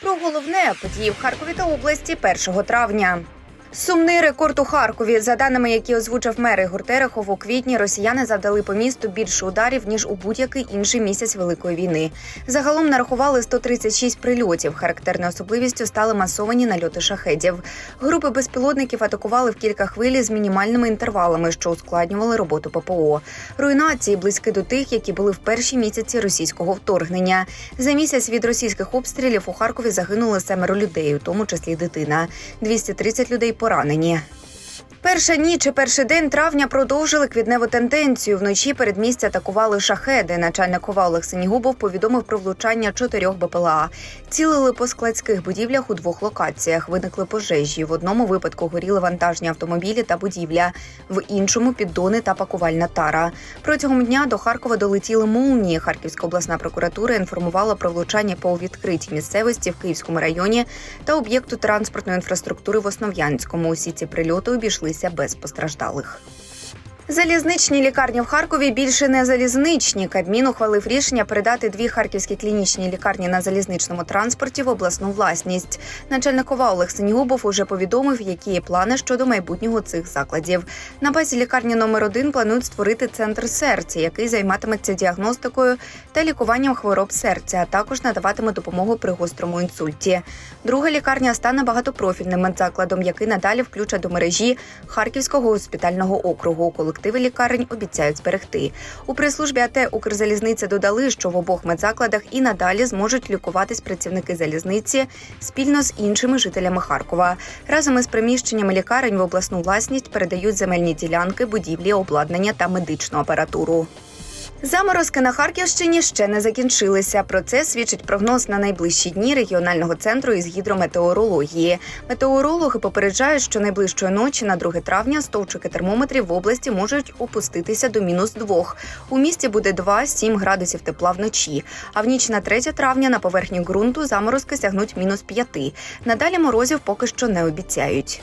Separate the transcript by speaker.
Speaker 1: Про головне події в Харкові та області 1 травня. Сумний рекорд у Харкові. За даними, які озвучив мер Ігор Терехов, у квітні росіяни завдали по місту більше ударів ніж у будь-який інший місяць великої війни. Загалом нарахували 136 прильотів. Характерною особливістю стали масовані нальоти шахедів. Групи безпілотників атакували в кілька хвилі з мінімальними інтервалами, що ускладнювали роботу ППО. Руйнації близькі до тих, які були в перші місяці російського вторгнення. За місяць від російських обстрілів у Харкові загинули семеро людей, у тому числі дитина. 230 людей поранені. Перша ніч і перший день травня продовжили квітневу тенденцію. Вночі передмістя атакували шахеди. Начальник ОВА Олег Синігубов повідомив про влучання чотирьох БПЛА. Цілили по складських будівлях у двох локаціях. Виникли пожежі. В одному випадку горіли вантажні автомобілі та будівля, в іншому піддони та пакувальна тара. Протягом дня до Харкова долетіли молнії. Харківська обласна прокуратура інформувала про влучання по відкритій місцевості в Київському районі та об'єкту транспортної інфраструктури в Основ'янському. Усі ці прильоти обійшлися без постраждалих. Залізничні лікарні в Харкові більше не залізничні. Кабмін ухвалив рішення передати дві харківські клінічні лікарні на залізничному транспорті в обласну власність. Начальник ОВА Олег Синігубов уже повідомив, які є плани щодо майбутнього цих закладів. На базі лікарні номер 1 планують створити центр серця, який займатиметься діагностикою та лікуванням хвороб серця, а також надаватиме допомогу при гострому інсульті. Друга лікарня стане багатопрофільним медзакладом, який надалі включать до мережі Харківського госпітального округу. Колективи лікарень обіцяють зберегти. У прес-службі АТ Укрзалізниця додали, що в обох медзакладах і надалі зможуть лікуватись працівники залізниці спільно з іншими жителями Харкова. Разом із приміщеннями лікарень в обласну власність передають земельні ділянки, будівлі, обладнання та медичну апаратуру. Заморозки на Харківщині ще не закінчилися. Про це свідчить прогноз на найближчі дні регіонального центру із гідрометеорології. Метеорологи попереджають, що найближчої ночі на 2 травня стовпчики термометрів в області можуть опуститися до мінус 2. У місті буде 2-7 градусів тепла вночі. А в ніч на 3 травня на поверхні ґрунту заморозки сягнуть мінус 5. Надалі морозів поки що не обіцяють.